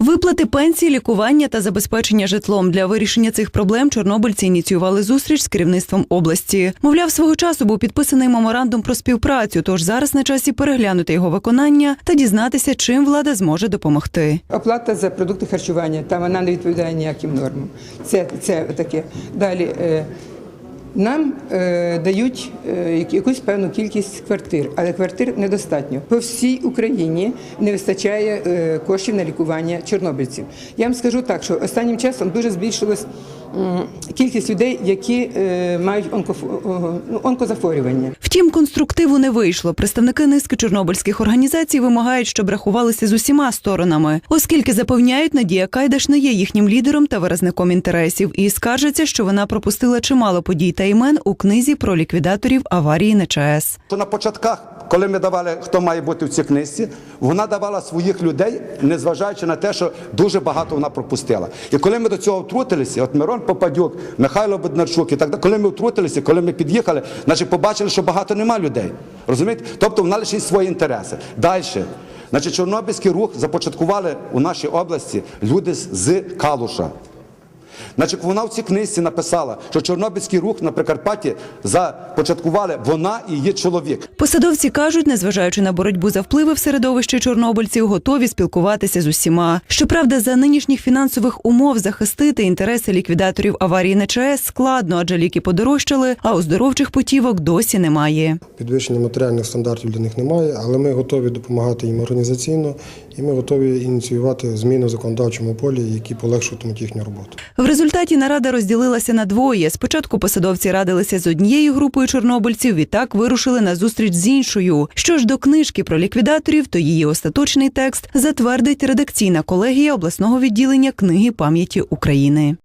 Виплати пенсії, лікування та забезпечення житлом для вирішення цих проблем чорнобильці ініціювали зустріч з керівництвом області. Мовляв, свого часу був підписаний меморандум про співпрацю. Тож зараз на часі переглянути його виконання та дізнатися, чим влада зможе допомогти. Оплата за продукти харчування, там вона не відповідає ніяким нормам. Це, це таке. Далі е, нам е, дають е, якусь певну кількість квартир, але квартир недостатньо. По всій Україні не вистачає е, коштів на лікування чорнобильців. Я вам скажу так, що останнім часом дуже збільшилась м, кількість людей, які е, мають онкофо- о, ну, онкозахворювання. Втім, конструктиву не вийшло. Представники низки чорнобильських організацій вимагають, щоб рахувалися з усіма сторонами, оскільки запевняють, Надія Кайдаш не є їхнім лідером та виразником інтересів, і скаржаться, що вона пропустила чимало подій та імен у книзі про ліквідаторів аварії на ЧАЕС. На початках, коли ми давали, хто має бути в цій книжці, вона давала своїх людей, незважаючи на те, що дуже багато вона пропустила. І коли ми до цього втрутилися, от Мирон Попадюк, Михайло Беднарчук і так далі, коли ми втрутилися, коли ми під'їхали, значить побачили, що багато нема людей. Розумієте? Тобто вона лише свої інтереси. Далі. Значить, Чорнобильський рух започаткували у нашій області люди з Калуша. Значить, вона в цій книжці написала, що Чорнобильський рух на Прикарпатті започаткували вона і її чоловік. Посадовці кажуть, незважаючи на боротьбу за впливи в середовищі чорнобильців, готові спілкуватися з усіма. Щоправда, за нинішніх фінансових умов захистити інтереси ліквідаторів аварії на ЧАЕС складно, адже ліки подорожчали, а оздоровчих путівок досі немає. Підвищення матеріальних стандартів для них немає, але ми готові допомагати їм організаційно і ми готові ініціювати зміни в законодавчому полі, які полегшуватимуть їхню роботу. В результаті нарада розділилася на двоє. Спочатку посадовці радилися з однією групою чорнобильців, відтак вирушили на зустріч з іншою. Що ж до книжки про ліквідаторів, то її остаточний текст затвердить редакційна колегія обласного відділення книги пам'яті України.